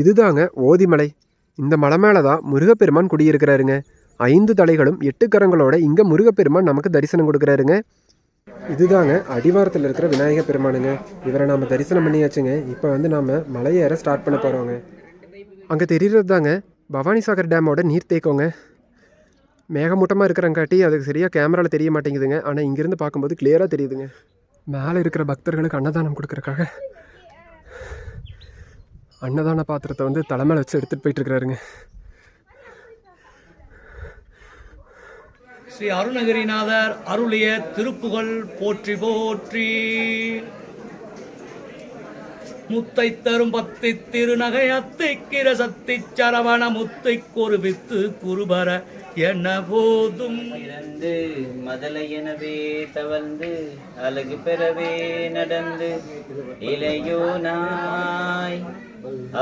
இதுதாங்க ஓதிமலை. இந்த மலை மேலே தான் முருகப்பெருமான் குடியிருக்கிறாருங்க. ஐந்து தலைகளும் எட்டு கரங்களோட இங்கே முருகப்பெருமான் நமக்கு தரிசனம் கொடுக்குறாருங்க. இதுதாங்க அடிவாரத்தில் இருக்கிற விநாயக பெருமானுங்க. இவரை நாம் தரிசனம் பண்ணியாச்சுங்க. இப்போ வந்து நாம் மலையேற ஸ்டார்ட் பண்ண போகிறோங்க அங்கே தெரிகிறது தாங்க பவானிசாகர் டேமோட நீர் தேக்கோங்க. மேகமூட்டமாக இருக்கிறங்காட்டி அதுக்கு சரியாக கேமராவில் தெரிய மாட்டேங்குதுங்க. ஆனால் இங்கேருந்து பார்க்கும்போது கிளியராக தெரியுதுங்க. மேலே இருக்கிற பக்தர்களுக்கு அன்னதானம் கொடுக்குறக்காக அன்னதான பாத்திரத்தை வந்து தலைமையில் வச்சு எடுத்துகிட்டு போயிட்டு இருக்கிறாருங்க ஸ்ரீ அருணகிரிநாதர் அருளிய திருப்புகழ் போற்றி போற்றி. முத்தை தரும் பத்தி திருநகை அத்திக்கிற சத்தி சரவண முத்தை குருவித்து குருபர என போதும். பிறந்து மதலை எனவே தவழ்ந்து அழகு பெறவே நடந்து இளையோ நாய்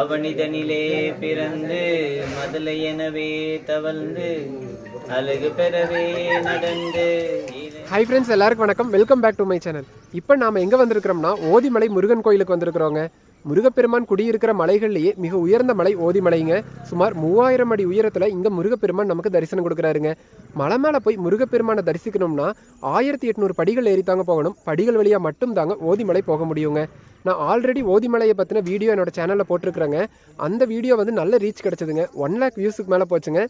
அவனிதனிலே பிறந்து மதலை எனவே தவழ்ந்து அழகு பெறவே நடந்து. ஹாய் ஃப்ரெண்ட்ஸ் எல்லாருக்கும் வணக்கம். Welcome back to my channel இப்போ நாம் எங்கே வந்திருக்கிறோம்னா ஓதிமலை முருகன் கோயிலுக்கு வந்திருக்கிறோங்க. முருகப்பெருமான் குடியிருக்கிற மலைகள்லேயே மிக உயர்ந்த மலை ஓதிமலைங்க. சுமார் மூவாயிரம் அடி உயரத்தில் இங்கே முருகப்பெருமான் நமக்கு தரிசனம் கொடுக்குறாருங்க. மலை மேலே போய் முருகப்பெருமானை தரிசிக்கணும்னா ஆயிரத்தி எட்நூறு படிகள் ஏறி தாங்க போகணும். படிகள் வழியாக மட்டும் தாங்க ஓதிமலை போக முடியுங்க. நான் ஆல்ரெடி ஓதிமலையை பற்றின வீடியோ என்னோடய சேனலில் போட்டிருக்கிறேங்க. அந்த வீடியோ வந்து நல்ல ரீச் கிடச்சிதுங்க. ஒன் லேக் வியூஸுக்கு மேலே போச்சுங்க.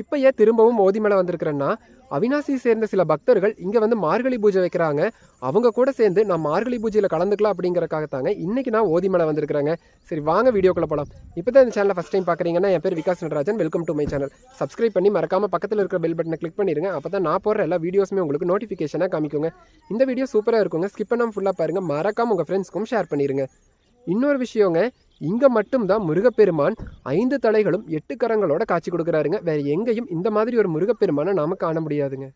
இப்போ ஏன் திரும்பவும் ஓதிமலை வந்திருக்கிறேன்னா அவினாசி சேர்ந்த சில பக்தர்கள் இங்கே வந்து மார்கழி பூஜை வைக்கிறாங்க. அவங்க கூட சேர்ந்து நான் மார்கழி பூஜையில் கலந்துக்கலாம் அப்படிங்கறக்காகத்தாங்க இன்றைக்கி நான் ஓதிமலை வந்திருக்கிறேங்க. சரி வாங்க வீடியோக்குள்ளே போகலாம் இப்போ தான் இந்த சேனலை ஃபஸ்ட் டைம் பார்க்குறீங்கன்னா என் பேர் Vikas Natarajan. Welcome to my channel subscribe பண்ணி மறக்காமல் பக்கத்தில் இருக்கிற பெல் பட்டனை கிளிக் பண்ணிடுங்க அப்போ தான் நான் போடுற எல்லா வீடியோஸுமே உங்களுக்கு நோட்டிஃபிகேஷனாக காமிக்குங்க. இந்த வீடியோ சூப்பராக இருக்குங்க. ஸ்கிப் பண்ணாமல் ஃபுல்லாக பாருங்கள் மறக்காமல் உங்கள் ஃப்ரெண்ட்ஸ்க்கும் ஷேர் பண்ணிடுங்க இன்னொரு விஷயங்க இங்கே மட்டும்தான் முருகப்பெருமான் ஐந்து தலைகளும் எட்டு கரங்களோட காட்சி கொடுக்குறாருங்க. வேறு எங்கேயும் இந்த மாதிரி ஒரு முருகப்பெருமானை நாம் காண முடியாதுங்க.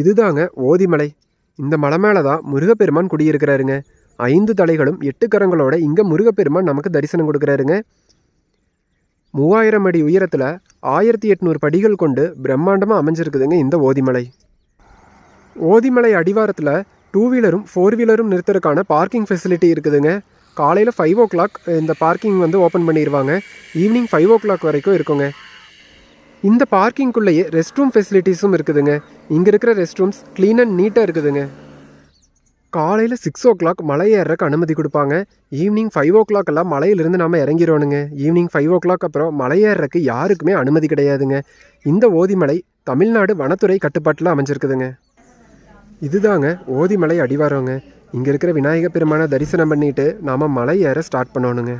இதுதாங்க ஓதிமலை. இந்த மலை மேலே தான் முருகப்பெருமான் குடியிருக்கிறாருங்க. ஐந்து தலைகளும் எட்டு கரங்களோட இங்கே முருகப்பெருமான் நமக்கு தரிசனம் கொடுக்குறாருங்க. மூவாயிரம் அடி உயரத்தில் ஆயிரத்தி எட்நூறு படிகள் கொண்டு பிரம்மாண்டமாக அமைஞ்சிருக்குதுங்க இந்த ஓதிமலை. ஓதிமலை அடிவாரத்தில் டூ வீலரும் ஃபோர் வீலரும் நிறுத்துறதுக்கான பார்க்கிங் ஃபெசிலிட்டி இருக்குதுங்க. காலையில் ஃபைவ் ஓ கிளாக் இந்த பார்க்கிங் வந்து ஓப்பன் பண்ணிடுவாங்க ஈவினிங் ஃபைவ் ஓ கிளாக் வரைக்கும் இருக்குங்க. இந்த பார்க்கிங்குள்ளேயே ரெஸ்ட் ரூம் ஃபெசிலிட்டிஸும் இருக்குதுங்க. இங்கே இருக்கிற ரெஸ்ட் ரூம்ஸ் க்ளீன் அண்ட் நீட்டாக இருக்குதுங்க. காலையில் சிக்ஸ் ஓ கிளாக் மலை ஏறக்கு அனுமதி கொடுப்பாங்க. ஈவினிங் ஃபைவ் ஓ கிளாக் எல்லாம் மலையிலிருந்து நாம் இறங்கிடுவோனுங்க ஈவினிங் ஃபைவ் ஓ கிளாக் அப்புறம் மலை ஏறக்கு யாருக்குமே அனுமதி கிடையாதுங்க. இந்த ஓதிமலை தமிழ்நாடு வனத்துறை கட்டுப்பாட்டில் அமைஞ்சிருக்குதுங்க. இதுதாங்க ஓதிமலை அடிவாரங்க. இங்கே இருக்கிற விநாயக பெருமானை தரிசனம் பண்ணிட்டு நாம் மலை ஏற ஸ்டார்ட் பண்ணணுங்க.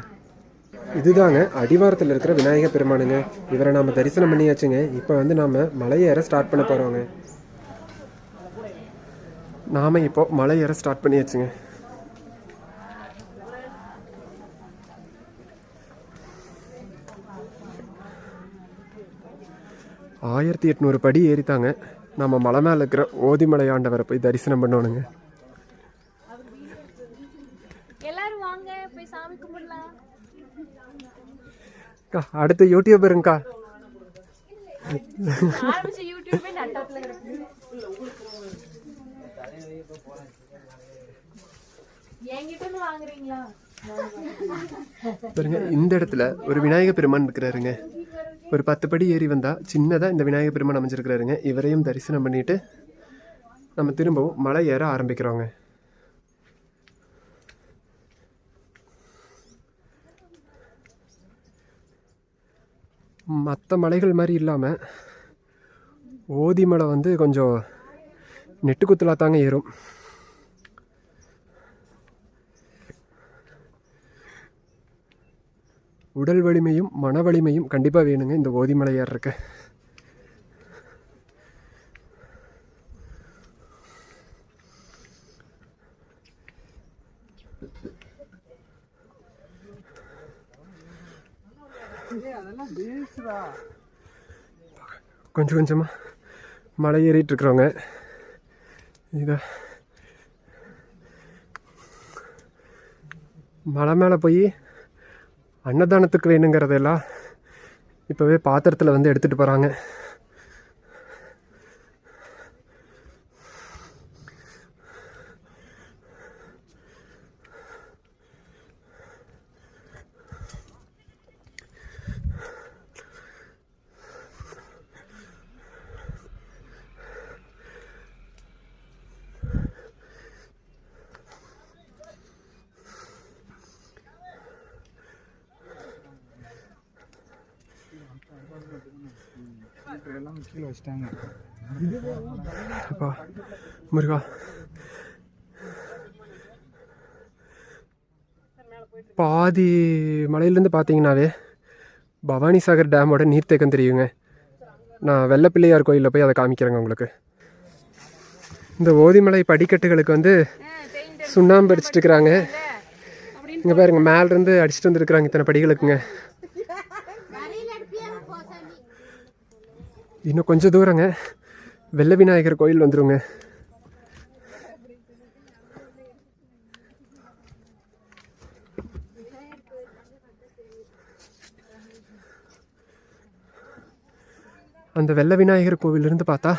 இதுதாங்க அடிவாரத்தில் இருக்கிற விநாயக பெருமானுங்க. இவரை நாம் தரிசனம் பண்ணியாச்சுங்க. இப்போ வந்து நாம் மலை ஏற ஸ்டார்ட் பண்ண போகிறோங்க நாம் இப்போ மலை ஏற ஸ்டார்ட் பண்ணியாச்சுங்க. ஆயிரத்தி எட்நூறு படி ஏறித்தாங்க நம்ம மலை மேலே இருக்கிற ஓதிமலையாண்டவரை போய் தரிசனம் பண்ணணுங்க எல்லாரும் வாங்க போய் சாமி கும்பிடலாம் அக்கா, அடுத்த யூடியூபருங்கக்கா பாருங்க இந்த இடத்துல ஒரு விநாயக பெருமான் இருக்கிறாருங்க. ஒரு பத்து படி ஏறி வந்தா சின்னதாக இந்த விநாயக பெருமான் அமைஞ்சிருக்கிறாருங்க. இவரையும் தரிசனம் பண்ணிட்டு நம்ம திரும்பவும் மலை ஏற ஆரம்பிக்கிறோங்க. மற்ற மலைகள் மாதிரி இல்லாமல் ஓதிமலை வந்து கொஞ்சம் நெட்டுக்குத்தலாக தாங்க ஏறும். உடல் வலிமையும் மன வலிமையும் கண்டிப்பாக வேணுங்க இந்த ஓதிமலை ஏறுறக்கு கொஞ்சம் கொஞ்சமாக மலை ஏறிட்டு இருக்கிறவங்க. இதை. மலை மேலே போய் அன்னதானத்துக்கு வேணுங்கிறதெல்லாம் இப்போவே பாத்திரத்தில் வந்து எடுத்துகிட்டு போகிறாங்க அப்பா முருகா. பாதி மலையிலேருந்து பார்த்தீங்கன்னாவே பவானி சாகர் டேமோட நீர்த்தேக்கம் தெரியுங்க. நான் வெள்ளப்பிள்ளையார் கோயிலில் போய் அதை காமிக்கிறேங்க உங்களுக்கு. இந்த ஓதிமலை படிக்கட்டுகளுக்கு வந்து சுண்ணாம்பு அடிச்சிட்டு இருக்கிறாங்க. இங்கே பாருங்க மேலேருந்து அடிச்சிட்டு வந்துருக்குறாங்க இத்தனை படிகளுக்குங்க. இன்னும் கொஞ்சம் தூரங்க. வெள்ள விநாயகர் கோயில் வந்துருங்க. அந்த வெள்ள விநாயகர் கோவிலிருந்து பார்த்தா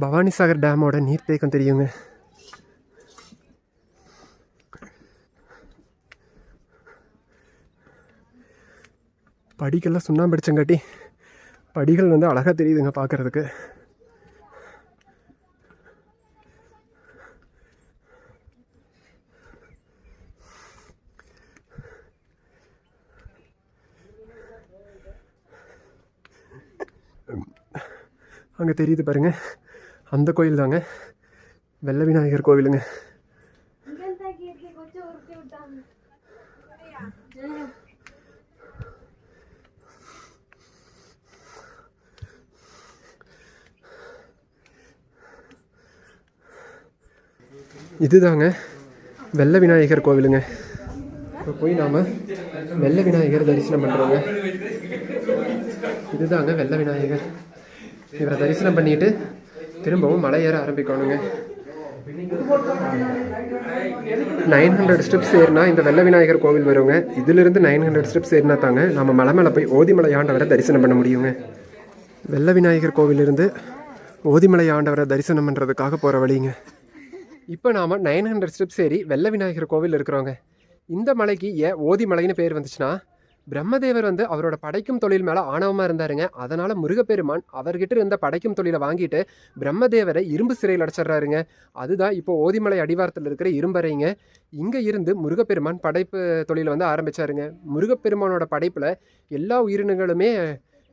பவானிசாகர் டேமோட நீர்த்தேக்கம் தெரியுங்க. படிக்கெல்லாம் சுண்ணாம்பிடிச்சங்காட்டி படிகள் வந்து அழகாக தெரியுதுங்க பார்க்குறதுக்கு அங்கே தெரியுது பாருங்க. அந்த கோயில் தாங்க. வெள்ள விநாயகர் கோவிலுங்க. இதுதாங்க வெள்ள விநாயகர் கோவிலுங்க. இப்போ போய் நாம் வெள்ள விநாயகர் தரிசனம் பண்ணுறோங்க இதுதாங்க வெள்ள விநாயகர். இவரை தரிசனம் பண்ணிட்டு திரும்பவும் மலை ஏற ஆரம்பிக்கணுங்க. நைன் ஹண்ட்ரட் ஸ்டெப்ஸ் ஏறினா இந்த வெள்ள விநாயகர் கோவில் வருங்க. இதிலிருந்து நைன் ஹண்ட்ரட் ஸ்டெப்ஸ் ஏறினா தாங்க நம்ம மலை மேலே போய் ஓதிமலை ஆண்டவரை தரிசனம் பண்ண முடியுங்க. வெள்ள விநாயகர் கோவிலிருந்து ஓதிமலை ஆண்டவரை தரிசனம் பண்ணுறதுக்காக போகிற வழிங்க. இப்போ நாம் நைன் ஹண்ட்ரட் ஸ்டெப்ஸ் ஏறி வெள்ள விநாயகர் கோவில் இருக்கிறோங்க இந்த மலைக்கு ஏன் ஓதிமலைன்னு பேர் வந்துச்சுன்னா பிரம்மதேவர் வந்து அவரோட படைக்கும் தொழில் மேலே ஆணவமாக இருந்தாருங்க. அதனால் முருகப்பெருமான் அவர்கிட்ட இருந்த படைக்கும் தொழிலை வாங்கிட்டு பிரம்மதேவரை இரும்பு சிறையில் அடைச்சிட்றாருங்க. அதுதான் இப்போ ஓதிமலை அடிவாரத்தில் இருக்கிற இரும்பறைங்க இங்கே இருந்து முருகப்பெருமான் படைப்பு தொழிலை வந்து ஆரம்பிச்சாருங்க. முருகப்பெருமானோட படைப்பில் எல்லா உயிரினங்களுமே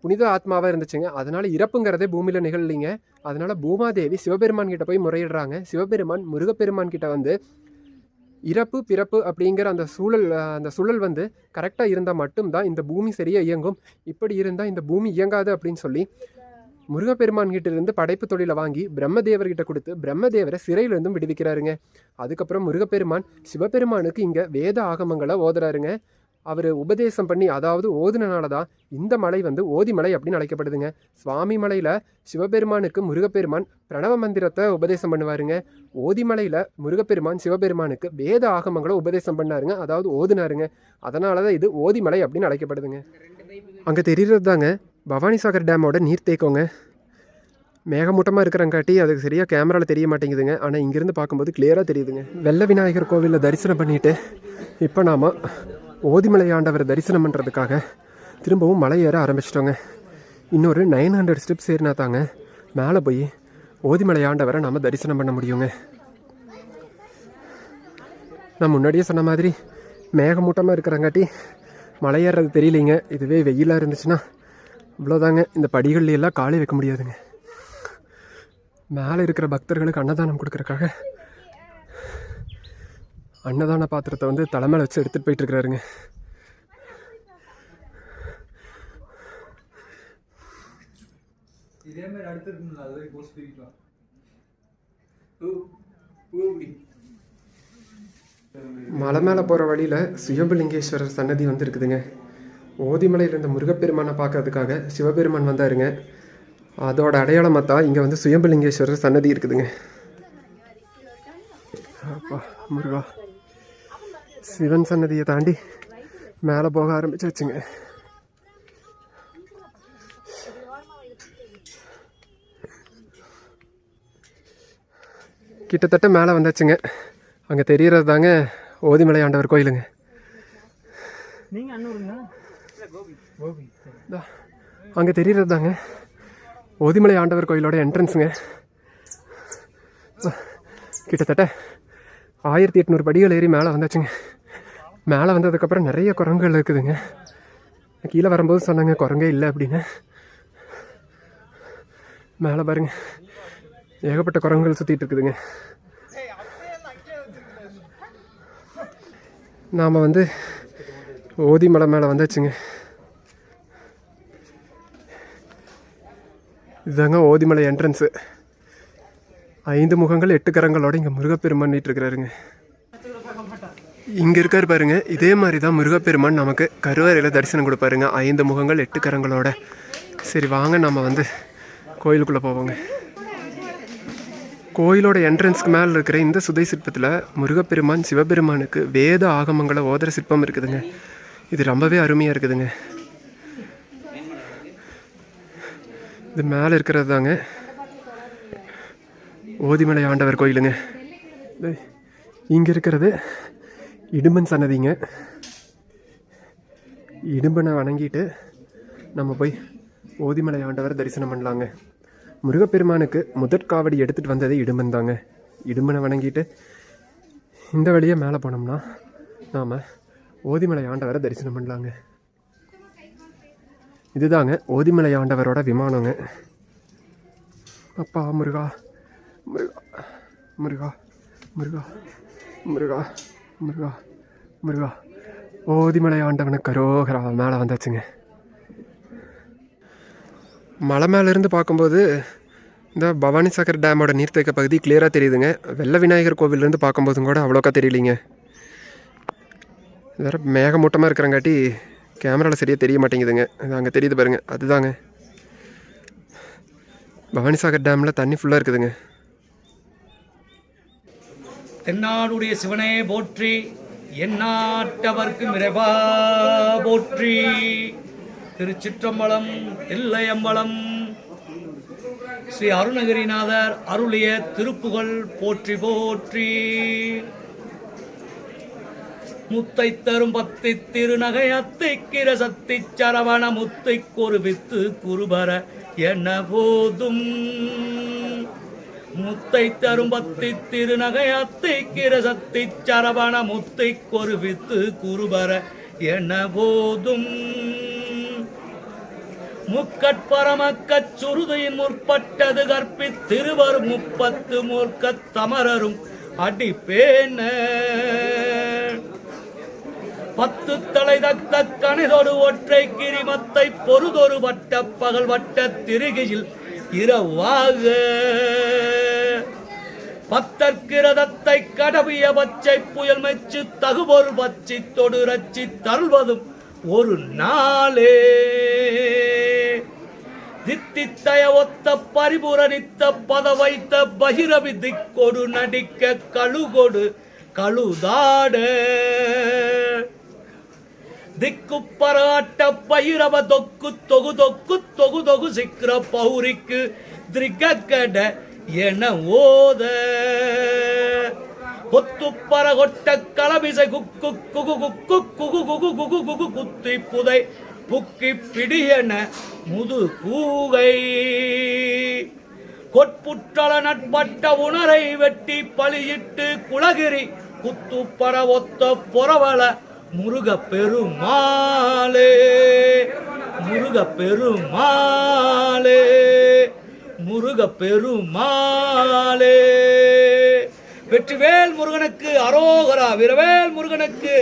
புனித ஆத்மாவாக இருந்துச்சுங்க. அதனால் இறப்புங்கிறதே பூமியில் நிகழலிங்க. அதனால் பூமாதேவி சிவபெருமான் கிட்ட போய் முறையிடுறாங்க. சிவபெருமான் முருகப்பெருமான் கிட்ட வந்து இறப்பு பிறப்பு அப்படிங்கிற அந்த சூழல் அந்த சூழல் வந்து கரெக்டாக இருந்தால் மட்டும்தான் இந்த பூமி சரியாக இயங்கும். இப்படி இருந்தால் இந்த பூமி இயங்காது அப்படின்னு சொல்லி முருகப்பெருமான் கிட்ட இருந்து படைப்பு தொழிலை வாங்கி பிரம்மதேவர்கிட்ட கொடுத்து பிரம்மதேவரை சிறையிலிருந்தும் விடுவிக்கிறாருங்க. அதுக்கப்புறம் முருகப்பெருமான் சிவபெருமானுக்கு இங்கே வேத ஆகமங்களை ஓதுறாருங்க. அவர் உபதேசம் பண்ணி அதாவது ஓதுனனால தான் இந்த மலை வந்து ஓதிமலை அப்படின்னு அழைக்கப்படுதுங்க. சுவாமி மலையில் சிவபெருமானுக்கு முருகப்பெருமான் பிரணவ மந்திரத்தை உபதேசம் பண்ணுவாருங்க. ஓதிமலையில் முருகப்பெருமான் சிவபெருமானுக்கு வேத ஆகமங்களை உபதேசம் பண்ணாருங்க. அதாவது ஓதுனாருங்க. அதனால தான் இது ஓதிமலை அப்படின்னு அழைக்கப்படுதுங்க. அங்கே தெரிகிறது தாங்க பவானிசாகர் டேமோட நீர்த்தேக்கங்க மேகமூட்டமாக இருக்கிறங்காட்டி அதுக்கு சரியாக கேமராவில் தெரிய மாட்டேங்குதுங்க. ஆனால் இங்கேருந்து பார்க்கும்போது கிளியராக தெரியுதுங்க. வெள்ள விநாயகர் கோவிலில் தரிசனம் பண்ணிவிட்டு இப்போ நாம் ஓதிமலை ஆண்டவரை தரிசனம் பண்ணுறதுக்காக திரும்பவும் மலை ஏற ஆரம்பிச்சிட்டோங்க. இன்னொரு நைன் ஹண்ட்ரட் ஸ்டெப்ஸ் ஏறினா தாங்க மேலே போய் ஓதிமலை ஆண்டவரை நாம் தரிசனம் பண்ண முடியுங்க. நான் முன்னாடியே சொன்ன மாதிரி மேகமூட்டமாக இருக்கிறங்காட்டி மலை ஏறுறது தெரியலைங்க. இதுவே வெயிலாக இருந்துச்சுன்னா இவ்வளோதாங்க இந்த படிகள்ல எல்லாம் காலை வைக்க முடியாதுங்க. மேலே இருக்கிற பக்தர்களுக்கு அன்னதானம் கொடுக்குறக்காக அன்னதான பாத்திரத்தை வந்து தலைமையில வச்சு எடுத்துகிட்டு போயிட்டு இருக்கிறாருங்க இதே மாதிரி போஸ்ட் பிரிக்கலாம் மலை மேலே போகிற வழியில் சுயம்பலிங்கேஸ்வரர் சன்னதி வந்து இருக்குதுங்க ஓதிமலையில் இருந்த முருகப்பெருமானை பார்க்கறதுக்காக சிவபெருமான் வந்தாருங்க. அதோட அடையாளமாக தான் இங்கே வந்து சுயம்பலிங்கேஸ்வரர் சன்னதி இருக்குதுங்க. அப்பா முருகா. சிவன் சன்னதியை தாண்டி மேலே போக ஆரம்பிச்சாச்சுங்க. கிட்டத்தட்ட மேலே வந்தாச்சுங்க. அங்கே தெரியறது தாங்க ஓதிமலை ஆண்டவர் கோயிலுங்க. அங்கே தெரியறது தாங்க ஓதிமலை ஆண்டவர் கோயிலோட என்ட்ரன்ஸுங்க கிட்டத்தட்ட ஆயிரத்தி எட்நூறு படிகள் ஏறி மேலே வந்தாச்சுங்க. மேலே வந்ததுக்கப்புறம் நிறைய குரங்குகள் இருக்குதுங்க. கீழே வரும்போது சொன்னாங்க குரங்கே இல்லை அப்படின்னு. மேலே பாருங்க. ஏகப்பட்ட குரங்குகள் சுற்றிட்டு இருக்குதுங்க. நாம் வந்து ஓதி மலை மேலே வந்தாச்சுங்க. இதுதாங்க ஓதிமலை என்ட்ரன்ஸு ஐந்து முகங்கள் எட்டு கரங்களோட இங்கே முருகப்பெருமான் இருக்கிறாருங்க இங்கே இருக்கார் பாருங்க. இதே மாதிரி தான் முருகப்பெருமான் நமக்கு கருவறையில் தரிசனம் கொடுப்பாருங்க. ஐந்து முகங்கள் எட்டு கரங்களோட. சரி வாங்க நம்ம வந்து கோயிலுக்குள்ளே போவோங்க. கோயிலோட என்ட்ரன்ஸ்க்கு மேலே இருக்கிற இந்த சுதை சிற்பத்தில் முருகப்பெருமான் சிவபெருமானுக்கு வேத ஆகமங்களை ஓதுற சிற்பம் இருக்குதுங்க. இது ரொம்பவே அருமையாக இருக்குதுங்க. இது மேலே இருக்கிறது தாங்க ஓதிமலை ஆண்டவர் கோயிலுங்க. இங்கே இருக்கிறது இடும்பன் சன்னதிங்க. இடும்பனை வணங்கிட்டு நம்ம போய் ஓதிமலை ஆண்டவர் தரிசனம் பண்ணலாங்க. முருகப்பெருமானுக்கு முதற் காவடி எடுத்துகிட்டு வந்ததே இடும்பன் தாங்க. இடும்பனை வணங்கிட்டு இந்த வழியாக மேலே போனோம்னா நாம் ஓதிமலை ஆண்டவரை தரிசனம் பண்ணலாங்க. இதுதாங்க ஓதிமலை ஆண்டவரோட விமானங்க. அப்பா முருகா முருகா முருகா முருகா முருகா முருகா முருகா. ஓதிமலை ஆண்டவனுக்கு கரோகரா மேலே வந்தாச்சுங்க. மலை மேலேருந்து பார்க்கும்போது இந்த பவானி சாகர் டேமோட நீர்த்தேக்க பகுதி கிளியராக தெரியுதுங்க. வெள்ள விநாயகர் கோவிலேருந்து பார்க்கும்போதும் கூட அவ்வளோக்கா தெரியலிங்க. வேறு மேகமூட்டமாக இருக்கிறங்காட்டி கேமராவில் சரியாக தெரிய மாட்டேங்குதுங்க. அது அங்கே தெரியுது பாருங்கள் அதுதாங்க. பவானி சாகர் டேமில் தண்ணி ஃபுல்லாக இருக்குதுங்க. தென்னாடுடைய சிவனே போற்றி எந்நாட்டவர்க்கு இறைவா போற்றி. திருச்சிற்றம்பலம் தில்லையம்பலம் ஸ்ரீ அருணகிரிநாதர் அருளிய திருப்புகழ் போற்றி போற்றி. முத்தை தரும் பத்தி திருநகை அத்திக்கிற சத்தி சரவண முத்தை கொருவித்து குருபர என போதும். முத்தை தரும்பத்தி திருநகை அத்திக்கிற சத்தி சரவண முத்தை கொருவித்து குருபர என போதும் முக்கட்பரமக்கச் சுருதையின் முற்பட்டது கற்பி திருவர் முப்பத்து முற்கத் தமரரும் அடிப்பேன. பத்து தலை தத்த கணிதொரு ஒற்றை கிரிமத்தை பொறுதொரு வட்ட பகல் வட்ட திருகையில் இரவாக. பத்தற்கிரதத்தை கடவிய பச்சை புயல் மெச்சு தகுபொரு பச்சி தொடு ரச்சி தருள்வதும் ஒரு நாளே. தித்தித்தய ஒத்த பரிபுரணித்த பத வைத்த பகிரவி திக்கொடு நடிக்க கழுகொடு கழுதாட. திக்கு பராட்ட பயிரவ தொக்கு தொகு தொக்கு தொகு தொகு சிக்கிர பௌரிக்கு திரிக்கட என ஓத. கொத்துப்பற கொட்ட களமிசை குக்கு குகு குக்கு குகு குகு குகு குகு குத்தி புதை புக்கி பிடியன முது கூகை. கொட்புற்றள நட்பட்ட உணரை வெட்டி பலியிட்டு குலகிரி குத்துப்பற ஒத்த பொறவள முருக பெருமாளே. முருக பெருமாளே. முருக பெருமாளே. வெற்றிவேல் முருகனுக்கு அரோகரா வீரவேல் முருகனுக்கு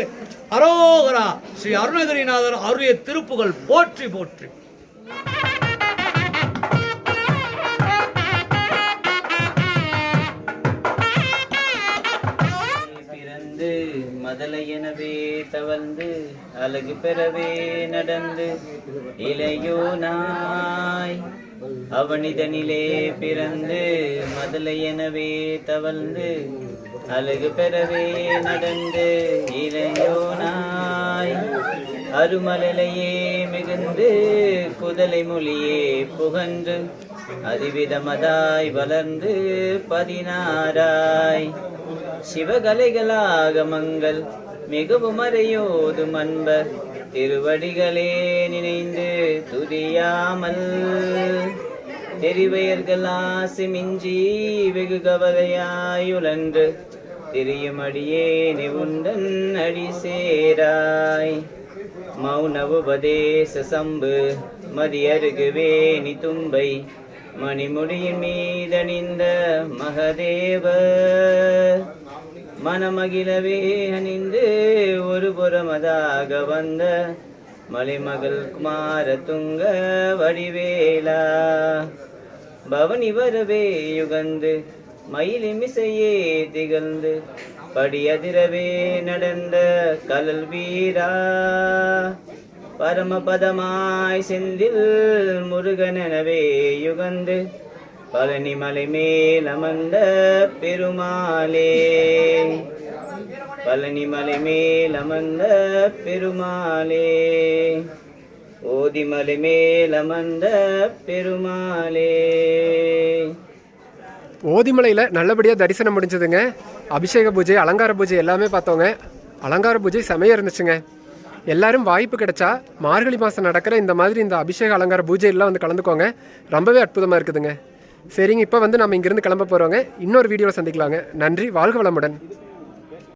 அரோகரா. ஸ்ரீ அருணகிரிநாதர் அருளிய திருப்புகள் போற்றி போற்றி. பிறந்து மதலை எனவே தவழ்ந்து அழகு பெறவே நடந்து இளையோ நாய் அவனிதனிலே பிறந்து மதுளை எனவே தவழ்ந்து அழகு பெறவே நடந்து இளையோனாய் அருமலையே மிகுந்து குதலை மொழியே புகன்று அதிவிதமதாய் வளர்ந்து பதினாராய் சிவகலைகளாக மங்கள் மிகவும் அறையோதும் அன்பர். திருவடிகளே நினைந்து துதியாமல். தெரிவையர்கள் ஆசி மிஞ்சி வெகு கவலையாயுழன்று திரியுமடியே நிவுண்டன் அடி சேராய். மௌன உபதேச சம்பு மதியருகுவே நி தும்பை மணிமுடியின் மீதணிந்த மகதேவர். மனமகிழவே அணிந்து ஒரு புறமதாக வந்த மலைமகள் குமார துங்க வடிவேலா. பவனி வரவே யுகந்து மயிலிமிசையே திகழ்ந்து படியதிரவே நடந்த கலல் வீரா. பரமபதமாய் செந்தில் முருகனவே யுகந்து பழனி மலை மேல் அமர்ந்த பெருமாளே. பழனி மலை மேல் அமர்ந்த பெருமாளே. ஓதிமலை மேல் அமர்ந்த பெருமாளே. ஓதிமலையில் நல்லபடியாக தரிசனம் முடிஞ்சதுங்க. அபிஷேக பூஜை அலங்கார பூஜை எல்லாமே பார்த்தோங்க. அலங்கார பூஜை செமையாக இருந்துச்சுங்க. எல்லாரும் வாய்ப்பு கிடைச்சா மார்கழி மாதம் நடக்கிற இந்த மாதிரி இந்த அபிஷேக அலங்கார பூஜையெல்லாம் வந்து கலந்துக்கோங்க. ரொம்பவே அற்புதமாக இருக்குதுங்க. சரிங்க இப்போ வந்து நம்ம இங்கேருந்து கிளம்ப போகிறோங்க இன்னொரு வீடியோவில் சந்திக்கலாங்க. நன்றி வாழ்க வளமுடன்.